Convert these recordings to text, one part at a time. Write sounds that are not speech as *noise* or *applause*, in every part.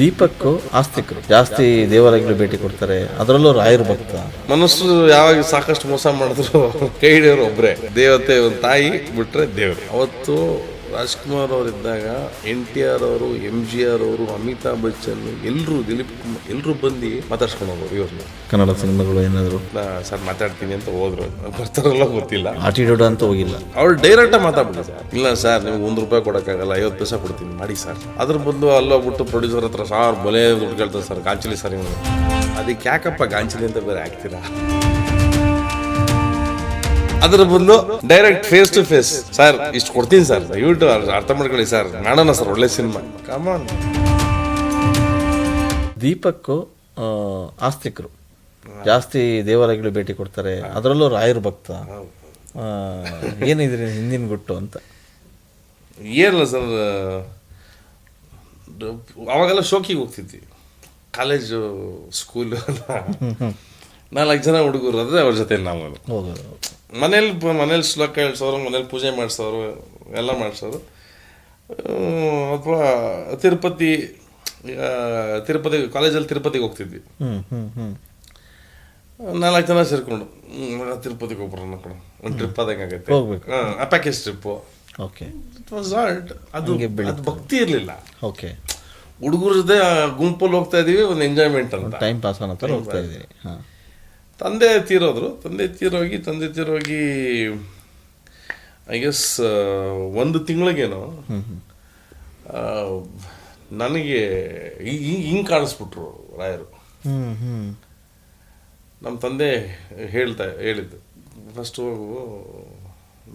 ದೀಪಕ್ ಆಸ್ತಿಕರು. ಜಾಸ್ತಿ ದೇವಾಲಯಗಳು ಭೇಟಿ ಕೊಡ್ತಾರೆ. ಅದರಲ್ಲೂ ರಾಯರ ಭಕ್ತ ಮನಸ್ಸು ಯಾವಾಗ ಸಾಕಷ್ಟು ಮೋಸ ಮಾಡಿದ್ರು *laughs* ಕೈ ಹಿಡಿಯೋರು ಒಬ್ರೆ. ದೇವತೆ ಒಂದು ತಾಯಿ ಬಿಟ್ರೆ ದೇವರು. ಅವತ್ತು ರಾಜ್ಕುಮಾರ್ ಅವರಿದ್ದಾಗ ಎನ್ ಟಿ ಆರ್ ಅವರು ಎಂ ಜಿ ಆರ್ ಅವರು ಅಮಿತಾಬ್ ಬಚ್ಚನ್ ಎಲ್ಲರೂ ದಿಲೀಪ್ ಕುಮಾರ್ ಎಲ್ಲರೂ ಬಂದು ಮಾತಾಡ್ಸ್ಕೊಂಡು ಹೋಗೋರು ಇವ್ರನ್ನ. ಕನ್ನಡ ಸಿನಿಮಾಗಳು ಏನಾದ್ರು? ಸರ್ ಮಾತಾಡ್ತೀನಿ ಅಂತ ಹೋದ್ರು. ಬರ್ತಾರಲ್ಲ ಗೊತ್ತಿಲ್ಲ. ಆಟಿಟ್ಯೂಡ್ ಅಂತ ಹೋಗಿಲ್ಲ. ಅವ್ರು ಡೈರೆಕ್ಟ್ ಮಾತಾಡ್ಬಿಟ್ಟು ಸರ್. ಇಲ್ಲ ಸರ್ ನಿಮ್ಗೆ ಒಂದು ರೂಪಾಯಿ ಕೊಡೋಕ್ಕಾಗಲ್ಲ ಐವತ್ತು ಪೈಸೆ ಕೊಡ್ತೀನಿ ಮಾಡಿ ಸರ್. ಅದ್ರ ಬದಲು ಅಲ್ಲೋಗ್ಬಿಟ್ಟು ಪ್ರೊಡ್ಯೂಸರ್ ಹತ್ರ ಸಾರ್ ಬೊಲೆ ದುಡ್ಡು ಕೇಳ್ತಾರೆ ಸರ್ ಗಾಂಚಲಿ ಸರ್ ಇವ್ನು. ಅದಕ್ಕೆ ಯಾಕಪ್ಪ ಗಾಂಚಲಿ ಅಂತ ಬೇರೆ ಹಾಕ್ತೀರಾ ಅದ್ರ ಬದಲು direct face to face sir ಇಷ್ಟು ಕೊಡ್ತೀನಿ ಸರ್ ದಯವಿಟ್ಟು ಅರ್ಥ ಮಾಡ್ಕೊಳ್ಳಿ ಸರ್ ಮಾಡೋಣ ಸರ್ ಒಳ್ಳೆ ಸಿನಿಮಾ ಕಮಾನ್ ದೀಪಕ್ಕು ಆಸ್ತಿಕರು. ಜಾಸ್ತಿ ದೇವಾಲಯಗಳು ಭೇಟಿ ಕೊಡ್ತಾರೆ. ಅದರಲ್ಲೂ ರಾಯರ ಭಕ್ತ. ಆ, ಏನಿದ್ರಿ ಹಿಂದಿನ ಗುಟ್ಟು ಅಂತ? ಏನಿಲ್ಲ ಸರ್ ಅವಾಗೆಲ್ಲ ಶೋಕಿಗೆ ಹೋಗ್ತಿದ್ವಿ. ಕಾಲೇಜು ಸ್ಕೂಲು ನಾಲ್ಕು ಜನ ಹುಡುಗರು ಅದೇ ಅವ್ರ ಜೊತೆ ನಾವು. ಹೌದು. ಮನೇಲಿ ಮನೇಲಿ ಶ್ಲೋಕ ಹೇಳ್ಸೋರು ಮನೇಲಿ ಪೂಜೆ ಮಾಡಿಸೋರು ಎಲ್ಲ ಮಾಡಿಸೋರು. ಅಥವಾ ತಿರುಪತಿ ತಿರುಪತಿ ಕಾಲೇಜಲ್ಲಿ ತಿರುಪತಿಗೆ ಹೋಗ್ತಿದ್ವಿ. ನಾಲ್ಕು ಜನ ಸೇರ್ಕೊಂಡು ತಿರುಪತಿಗೆ ಹೋಗ್ಬರೋಣ ಕೂಡ ಒಂದು ಟ್ರಿಪ್ ಆದಂಗೆ ಆಗುತ್ತೆ. ಹೋಗ್ಬೇಕು. ಹಾಂ package trip okay it was halt ಅದು ಅದು ಭಕ್ತಿ ಇರಲಿಲ್ಲ. ಓಕೆ ಹುಡುಗರ ಜೊತೆ ಆ ಗುಂಪಲ್ಲಿ ಹೋಗ್ತಾ ಇದೀವಿ ಒಂದು ಎಂಜಾಯ್ಮೆಂಟ್ ಅಂತ. ಟೈಮ್ ಪಾಸ್ ಅನ್ನೋ ಥರ ಹೋಗ್ತಾ ಇದ್ದೀವಿ ಹಾಂ. ತಂದೆ ತೀರೋದ್ರು. ತಂದೆ ತೀರೋಗಿ ತಂದೆ ತೀರೋಗಿ ಐ ಗೆಸ್ ಒಂದು ತಿಂಗಳಿಗೇನೋ ನನಗೆ ಹಿಂಗೆ ಕಾಣಿಸ್ಬಿಟ್ರು ರಾಯರು. ನಮ್ಮ ತಂದೆ ಹೇಳ್ತಾ ಹೇಳಿದ್ದು ಫಸ್ಟ್ ಹೋಗು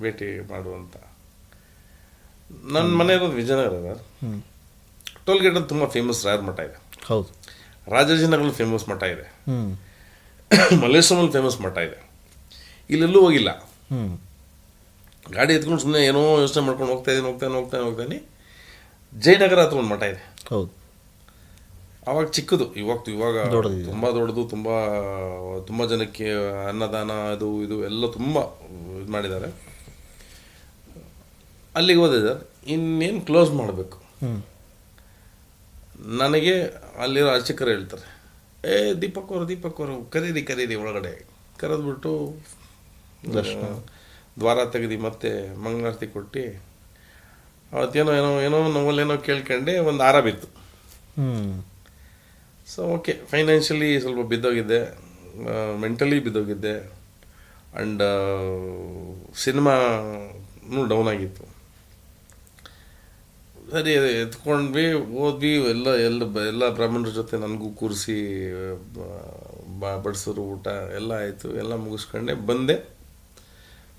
ಭೇಟಿ ಮಾಡು ಅಂತ. ನನ್ನ ಮನೆ ಇರೋದು ವಿಜಯನಗರ ಟೋಲ್ ಗೇಟಲ್ಲಿ ತುಂಬ ಫೇಮಸ್ ರಾಯರ್ ಮಠ ಇದೆ. ಹೌದು. ರಾಜಾಜಿನಗರಲ್ಲಿ ಫೇಮಸ್ ಮಠ ಇದೆ. ಮಲ್ಲೇಶ್ವರಮಲ್ಲಿ ಫೇಮಸ್ ಮಠ ಇದೆ. ಇಲ್ಲೆಲ್ಲೂ ಹೋಗಿಲ್ಲ. ಹ್ಞೂ ಗಾಡಿ ಎತ್ಕೊಂಡು ಸುಮ್ಮನೆ ಏನೋ ಯೋಚನೆ ಮಾಡ್ಕೊಂಡು ಹೋಗ್ತಾ ಇದ್ದೀನಿ ಹೋಗ್ತಾನೆ ಹೋಗ್ತಾನೆ ಹೋಗ್ತಾನೆ ಜಯನಗರ ಹತ್ರ ಒಂದು ಮಠ ಇದೆ. ಹೌದು. ಅವಾಗ ಚಿಕ್ಕದು ಇವಾಗ ಇವಾಗ. ತುಂಬ ದೊಡ್ಡದು ತುಂಬ ತುಂಬ ಜನಕ್ಕೆ ಅನ್ನದಾನ ಅದು ಇದು ಎಲ್ಲ ತುಂಬ ಇದು ಮಾಡಿದ್ದಾರೆ. ಅಲ್ಲಿಗೆ ಹೋದೆ ಸರ್. ಇನ್ನೇನು ಕ್ಲೋಸ್ ಮಾಡಬೇಕು? ನನಗೆ ಅಲ್ಲಿರೋ ಅರ್ಚಕರು ಹೇಳ್ತಾರೆ. ಏ ದೀಪಕ್ ಅವರು ದೀಪಕ್ ಅವರು ಕರೀರಿ ಕರೀರಿ ಒಳಗಡೆ. ಕರೆದ್ಬಿಟ್ಟು ದರ್ಶನ. ದ್ವಾರ ತೆಗೆದು ಮತ್ತೆ ಮಂಗಳಾರತಿ ಕೊಟ್ಟು ಅವತ್ತೇನೋ ಏನೋ ಏನೋ ನಮ್ಮಲ್ಲೇನೋ ಕೇಳ್ಕೊಂಡೆ ಒಂದು ಆರ ಬಿತ್ತು. ಸೊ ಓಕೆ ಫೈನಾನ್ಷಿಯಲಿ ಸ್ವಲ್ಪ ಬಿದ್ದೋಗಿದ್ದೆ ಮೆಂಟಲಿ ಬಿದ್ದೋಗಿದ್ದೆ ಆ್ಯಂಡ್ ಸಿನಿಮಾನು ಡೌನ್ ಆಗಿತ್ತು. ಸರಿ ಎತ್ಕೊಂಡ್ವಿ, ಹೋದ್ವಿ, ಎಲ್ಲ ಎಲ್ಲ, ಬ- ಎಲ್ಲ ಬ್ರಾಹ್ಮಣರ ಜೊತೆ ನನಗೂ ಕೂರಿಸಿ ಬಡಿಸೋರು ಊಟ, ಎಲ್ಲ ಆಯಿತು, ಎಲ್ಲ ಮುಗಿಸ್ಕೊಂಡೆ, ಬಂದೆ.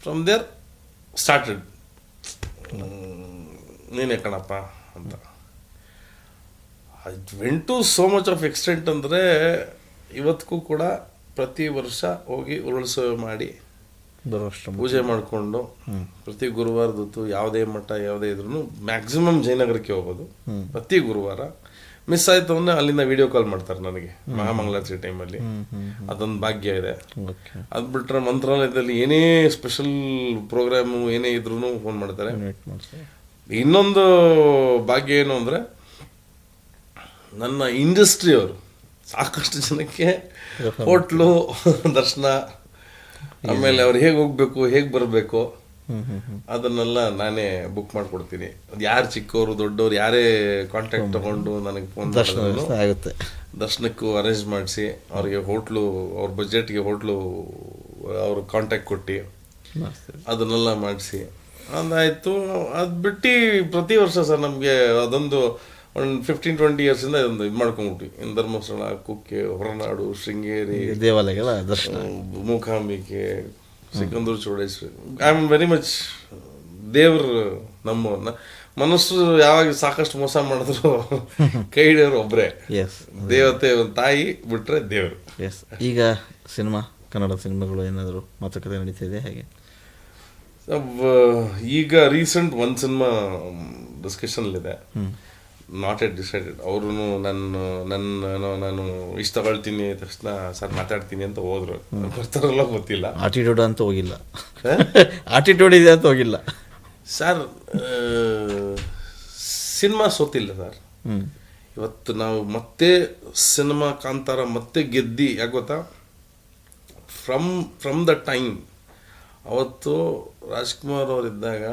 ಫ್ರಮ್ ದೇರ್ ಸ್ಟಾರ್ಟೆಡ್ ನೀನೇ ಕಣಪ್ಪ ಅಂತ. Went to so much of extent ಅಂದರೆ ಇವತ್ತಿಗೂ ಕೂಡ ಪ್ರತಿ ವರ್ಷ ಹೋಗಿ ಉರುಳಿಸೋ ಮಾಡಿ ಪೂಜೆ ಮಾಡಿಕೊಂಡು ಪ್ರತಿ ಗುರುವಾರದೊತ್ತು ಯಾವುದೇ ಮಠ ಯಾವುದೇ ಇದ್ರೂ ಮ್ಯಾಕ್ಸಿಮಮ್ ಜಯನಗರಕ್ಕೆ ಹೋಗೋದು. ಪ್ರತಿ ಗುರುವಾರ. ಮಿಸ್ ಆಯ್ತು ಅಂದ್ರೆ ಅಲ್ಲಿಂದ ವಿಡಿಯೋ ಕಾಲ್ ಮಾಡ್ತಾರೆ ನನಗೆ. ಮಹಾಮಂಗಳಾರತಿ ಟೈಮಲ್ಲಿ ಅದೊಂದು ಭಾಗ್ಯ ಇದೆ. ಅದ್ ಬಿಟ್ರೆ ಮಂತ್ರಾಲಯದಲ್ಲಿ ಏನೇ ಸ್ಪೆಷಲ್ ಪ್ರೋಗ್ರಾಮು ಏನೇ ಇದ್ರೂ ಫೋನ್ ಮಾಡ್ತಾರೆ. ಇನ್ನೊಂದು ಭಾಗ್ಯ ಏನು ಅಂದ್ರೆ ನನ್ನ ಇಂಡಸ್ಟ್ರಿ ಅವರು ಸಾಕಷ್ಟು ಜನಕ್ಕೆ ಹೋಟ್ಲು *laughs* ದರ್ಶನ ಆಮೇಲೆ ಅವ್ರು ಹೇಗೆ ಹೋಗ್ಬೇಕು ಹೇಗೆ ಬರಬೇಕು ಅದನ್ನೆಲ್ಲ ನಾನೇ ಬುಕ್ ಮಾಡ್ಕೊಡ್ತೀನಿ. ಅದು ಯಾರು ಚಿಕ್ಕವರು ದೊಡ್ಡವರು ಯಾರೇ ಕಾಂಟ್ಯಾಕ್ಟ್ ತಗೊಂಡು ನನಗೆ ಫೋನ್ ದರ್ಶನ ಆಗುತ್ತೆ. ದರ್ಶನಕ್ಕೂ ಅರೇಂಜ್ ಮಾಡಿಸಿ ಅವ್ರಿಗೆ ಹೋಟ್ಲು ಅವ್ರ ಬಜೆಟ್ಗೆ ಹೋಟ್ಲು ಅವ್ರ ಕಾಂಟ್ಯಾಕ್ಟ್ ಕೊಟ್ಟು. ಅದನ್ನೆಲ್ಲ ಮಾಡಿಸಿ. ಅದಾಯಿತು ಅದು ಬಿಟ್ಟು ಪ್ರತಿ ವರ್ಷ ಸರ್ ನಮಗೆ ಅದೊಂದು ಒಂದು ಫಿಫ್ಟೀನ್ ಟ್ವೆಂಟಿ ಇಯರ್ಸಿಂದ ಇದೊಂದು ಇದು ಮಾಡ್ಕೊಂಬಿಟ್ವಿ ಇನ್ನು ಧರ್ಮಸ್ಥಳ ಕುಕ್ಕೆ ಹೊರನಾಡು ಶೃಂಗೇರಿ ದೇವಾಲಯಗಳ ದರ್ಶನ Mookambike Sigandur Chowdeshwari. I am very much ದೇವ್ರು ನಮ್ಮ ಮನಸ್ಸು ಯಾವಾಗ ಸಾಕಷ್ಟು ಮೋಸ ಮಾಡಿದ್ರು *laughs* ಕೈ ಹಿಡಿಯೋರು ಒಬ್ಬರೇ ಎಸ್ ದೇವತೆ ಒಂದು ತಾಯಿ ಬಿಟ್ಟರೆ ದೇವರು. ಎಸ್ ಈಗ ಸಿನಿಮಾ ಕನ್ನಡ ಸಿನಿಮಾಗಳು ಏನಾದರೂ ಮಾತುಕತೆ ನಡೀತಿದೆ ಹಾಗೆ? ಈಗ ರೀಸೆಂಟ್ ಒಂದು ಸಿನಿಮಾ ಡಿಸ್ಕಷನ್ಲಿದೆ ನಾಟ್ ಎಟ್ ಡಿಸೈಡೆಡ್ ಅವರು ನನ್ನ ನನ್ನ ನಾನು ಇಷ್ಟ ತಗೊಳ್ತೀನಿ ತಕ್ಷಣ ಸರ್ ಮಾತಾಡ್ತೀನಿ ಅಂತ ಹೋದ್ರು. ಬರ್ತಾರಲ್ಲ ಗೊತ್ತಿಲ್ಲ. ಆಟಿಟ್ಯೂಡ್ ಅಂತ ಹೋಗಿಲ್ಲ. ಆಟಿಟ್ಯೂಡ್ ಇದೆ ಅಂತ ಹೋಗಿಲ್ಲ. ಸರ್ ಸಿನಿಮಾ ಸೋತಿಲ್ಲ ಸರ್. ಇವತ್ತು ನಾವು ಮತ್ತೆ ಸಿನಿಮಾ ಕಾಂತಾರ ಮತ್ತೆ ಗೆದ್ದಿ ಯಾಕೆ ಗೊತ್ತಾ? ಫ್ರಮ್ ಫ್ರಮ್ ದ ಟೈಮ್ ಅವತ್ತು ರಾಜ್ಕುಮಾರ್ ಅವರಿದ್ದಾಗ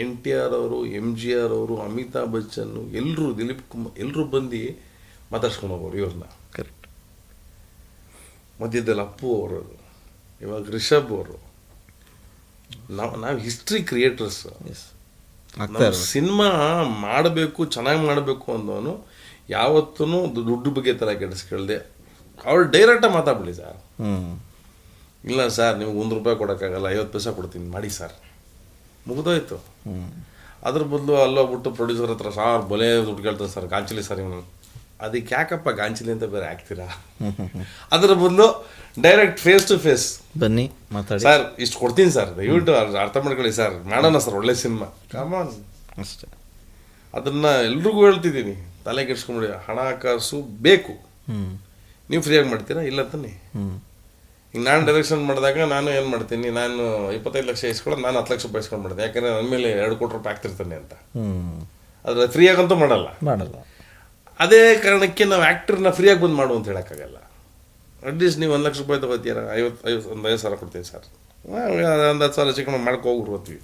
ಎನ್ ಟಿ ಆರ್ ಅವರು ಎಂ ಜಿ ಆರ್ ಅವರು ಅಮಿತಾಬ್ ಬಚ್ಚನ್ ಎಲ್ಲರೂ ದಿಲೀಪ್ ಕುಮಾರ್ ಎಲ್ಲರೂ ಬಂದು ಮಾತಾಡ್ಸ್ಕೊಂಡು ಹೋಗೋರು ಇವ್ರನ್ನ. ಕರೆಕ್ಟ್ ಮಧ್ಯದಲ್ಲಿ ಅಪ್ಪು ಅವರು ಇವಾಗ ರಿಷಬ್ ಅವರು. ನಾವು ನಾವು ಹಿಸ್ಟ್ರಿ ಕ್ರಿಯೇಟರ್ಸ್ ಸಿನಿಮಾ ಮಾಡಬೇಕು ಚೆನ್ನಾಗಿ ಮಾಡಬೇಕು ಅಂದವನು ಯಾವತ್ತೂ ದುಡ್ಡು ಬಗ್ಗೆ ತರ ಕೆಡಿಸ್ಕೊಳ್ದೆ. ಅವ್ರು ಡೈರೆಕ್ಟಾಗಿ ಮಾತಾಡ್ಬಿಡಿ ಸರ್. ಇಲ್ಲ ಸರ್ ನಿಮ್ಗೆ ಒಂದು ರೂಪಾಯಿ ಕೊಡೋಕ್ಕಾಗಲ್ಲ ಐವತ್ತು ಪೈಸೆ ಕೊಡ್ತೀನಿ ಮಾಡಿ ಸರ್. ಮುಗಿದೋಯ್ತು. ಹ್ಞೂ ಅದ್ರ ಬದಲು ಅಲ್ಲೋಗ್ಬಿಟ್ಟು ಪ್ರೊಡ್ಯೂಸರ್ ಹತ್ರ ಸಾರ್ ಬೊಲೆ ದುಡ್ಡು ಕೇಳ್ತಾರೆ ಸರ್ ಗಾಂಚಲಿ ಸರ್ ಇವನು. ಅದಕ್ಕೆ ಯಾಕಪ್ಪ ಗಾಂಚಲಿ ಅಂತ ಬೇರೆ ಹಾಕ್ತೀರಾ *laughs* ಅದ್ರ ಬದಲು ಡೈರೆಕ್ಟ್ ಫೇಸ್ ಟು ಫೇಸ್ ಬನ್ನಿ ಮಾತಾಡಿ. ಸರ್ ಇಷ್ಟು ಕೊಡ್ತೀನಿ ಸರ್ ದಯವಿಟ್ಟು ಅರ್ಥ ಮಾಡ್ಕೊಳ್ಳಿ ಸರ್ ಮಾಡೋಣ ಸರ್ ಒಳ್ಳೆ ಸಿನಿಮಾ. ಕಾಮನ್ ಅಷ್ಟೇ. ಅದನ್ನ ಎಲ್ರಿಗೂ ಹೇಳ್ತಿದ್ದೀನಿ ತಲೆ ಕೆಡ್ಸ್ಕೊಂಬಿಡಿ ಹಣಕಾಸು ಬೇಕು. ಹ್ಞೂ ನೀವು ಫ್ರೀಯಾಗಿ ಮಾಡ್ತೀರಾ ಇಲ್ಲ ತಾನೆ ಹ್ಞೂ ಈಗ ನಾನು ಡೈರೆಕ್ಷನ್ ಮಾಡಿದಾಗ ನಾನು ಏನು ಮಾಡ್ತೀನಿ? ನಾನು ಇಪ್ಪತ್ತೈದು ಲಕ್ಷ ಇಸ್ಕೊಳ್ಳೋದು ನಾನು ಹತ್ತು ಲಕ್ಷ ರೂಪಾಯಿ ಇಸ್ಕೊಂಡು ಮಾಡಿದೆ. ಯಾಕಂದ್ರೆ ನನ್ನ ಮೇಲೆ ಎರಡು ಕೋಟಿ ರೂಪಾಯಿ ಆಗ್ತಿರ್ತಾನೆ ಅಂತ. ಹ್ಞೂ ಫ್ರೀ ಆಗಂತೂ ಮಾಡಲ್ಲ. ಮಾಡಲ್ಲ. ಅದೇ ಕಾರಣಕ್ಕೆ ನಾವು ಆ್ಯಕ್ಟ್ರನ್ನ ಫ್ರೀಯಾಗಿ ಬಂದು ಮಾಡು ಅಂತ ಹೇಳೋಕ್ಕಾಗಲ್ಲ. ಅಟ್ಲೀಸ್ಟ್ ನೀವು ಒಂದು ಲಕ್ಷ ರೂಪಾಯಿ ತಗೋತೀರ? ಐವತ್ತು ಐವತ್ತು ಒಂದು ಐದು ಸಾವಿರ ಕೊಡ್ತೀನಿ ಸರ್. ಒಂದು ಹತ್ತು ಸಾವಿರ ಚಿಕನ್ ಮಾಡ್ಕೊ ಹೋಗ್ರು ಬರ್ತೀವಿ.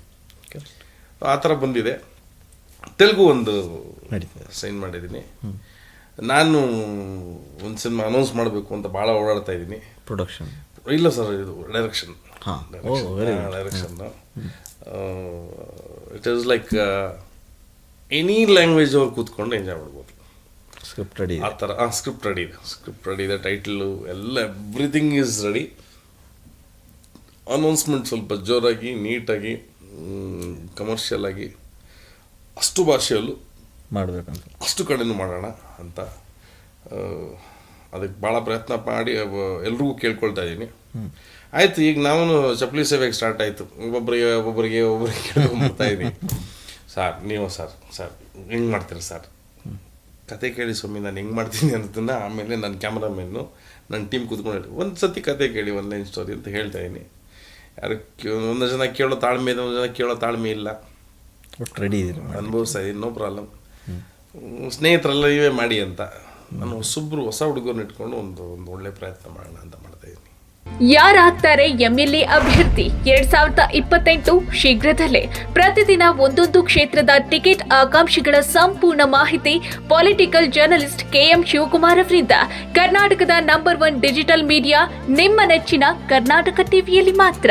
ಆ ಥರ ಬಂದಿದೆ. ತೆಲುಗು ಒಂದು ಸೈನ್ ಮಾಡಿದ್ದೀನಿ. ನಾನು ಒಂದು ಸಿನಿಮಾ ಅನೌನ್ಸ್ ಮಾಡಬೇಕು ಅಂತ ಭಾಳ ಓಡಾಡ್ತಾ ಇದ್ದೀನಿ. ಪ್ರೊಡಕ್ಷನ್ ಇಲ್ಲ ಸರ್ ಇದು ಡೈರೆಕ್ಷನ್ ಹಾ. Direction it is like any language ಅವ್ರು ಕೂತ್ಕೊಂಡು ಎಂಜಾಯ್ ಮಾಡ್ಬೋದು. ಸ್ಕ್ರಿಪ್ಟ್ ರೆಡಿ ಆ ಥರ ಹಾಂ ಸ್ಕ್ರಿಪ್ಟ್ ರೆಡಿ ಇದೆ. ಸ್ಕ್ರಿಪ್ಟ್ ರೆಡಿ ಇದೆ ಟೈಟ್ಲು ಎಲ್ಲ ಎವ್ರಿಥಿಂಗ್ ಈಸ್ ರೆಡಿ ಅನೌನ್ಸ್ಮೆಂಟ್ ಸ್ವಲ್ಪ ಜೋರಾಗಿ ನೀಟಾಗಿ ಕಮರ್ಷಿಯಲ್ ಆಗಿ ಅಷ್ಟು ಭಾಷೆಯಲ್ಲೂ ಮಾಡಬೇಕಂತ. ಅಷ್ಟು ಕಡೆನೂ ಮಾಡೋಣ ಅಂತ ಆ, ಅದಕ್ಕೆ ಭಾಳ ಪ್ರಯತ್ನ ಮಾಡಿ ಎಲ್ರಿಗೂ ಕೇಳ್ಕೊಳ್ತಾ ಇದ್ದೀನಿ. ಆಯಿತು ಈಗ ನಾವು ಚಪ್ಪಲಿ ಸೇವೆಗೆ ಸ್ಟಾರ್ಟ್ ಆಯಿತು. ಒಬ್ಬೊಬ್ಬರಿಗೆ ಒಬ್ಬೊಬ್ಬರಿಗೆ ಒಬ್ಬರಿಗೆ ಕೇಳ್ಕೊಂಡ್ಬರ್ತಾ ಇದ್ದೀನಿ. ಸರ್ ನೀವು ಸರ್ ಸರ್ ಹೆಂಗೆ ಮಾಡ್ತೀರಿ ಸರ್? ಕತೆ ಕೇಳಿ ಸ್ವಾಮಿ ನಾನು ಹೆಂಗೆ ಮಾಡ್ತೀನಿ ಅನ್ನೋದನ್ನ ಆಮೇಲೆ ನನ್ನ ಕ್ಯಾಮ್ರಾಮೆನ್ನು ನನ್ನ ಟೀಮ್ ಕೂತ್ಕೊಂಡು ಹೇಳಿ. ಒಂದು ಸತಿ ಕತೆ ಕೇಳಿ ಒಂದು ಲೈನ್ ಸ್ಟೋರಿ ಅಂತ ಹೇಳ್ತಾ ಇದ್ದೀನಿ. ಯಾರು ಒಂದು ಜನ ಕೇಳೋ ತಾಳ್ಮೆ ಇದೆ ಒಂದು ಜನ ಕೇಳೋ ತಾಳ್ಮೆ ಇಲ್ಲ. ಒಟ್ಟು ರೆಡಿ ಅನುಭವಿಸ್ತಾ ಇದ್ದೀನಿ ನೋ ಪ್ರಾಬ್ಲಮ್ ಸ್ನೇಹಿತರೆಲ್ಲ ಇವೇ ಮಾಡಿ ಅಂತ. ನಾನು ಹೊಸೊಬ್ರು, ಹೊಸ ಹುಡುಗರನ್ನ ಇಟ್ಕೊಂಡು ಒಂದು ಒಂದು ಒಳ್ಳೆ ಪ್ರಯತ್ನ ಮಾಡೋಣ ಅಂತ ಮಾಡ್ತಾ ಇದ್ದೀನಿ. ಯಾರಾಗ್ತಾರೆ ಎಂಎಲ್ಎ ಅಭ್ಯರ್ಥಿ ಎರಡ್ ಸಾವಿರದ ಇಪ್ಪತ್ತೆಂಟು ಶೀಘ್ರದಲ್ಲೇ. ಪ್ರತಿದಿನ ಒಂದೊಂದು ಕ್ಷೇತ್ರದ ಟಿಕೆಟ್ ಆಕಾಂಕ್ಷಿಗಳ ಸಂಪೂರ್ಣ ಮಾಹಿತಿ ಪೊಲಿಟಿಕಲ್ ಜರ್ನಲಿಸ್ಟ್ ಕೆಎಂ ಶಿವಕುಮಾರ್ ಅವರಿಂದ. ಕರ್ನಾಟಕದ ನಂಬರ್ ಒನ್ ಡಿಜಿಟಲ್ ಮೀಡಿಯಾ, ನಿಮ್ಮ ನೆಚ್ಚಿನ ಕರ್ನಾಟಕ ಟಿವಿಯಲ್ಲಿ ಮಾತ್ರ.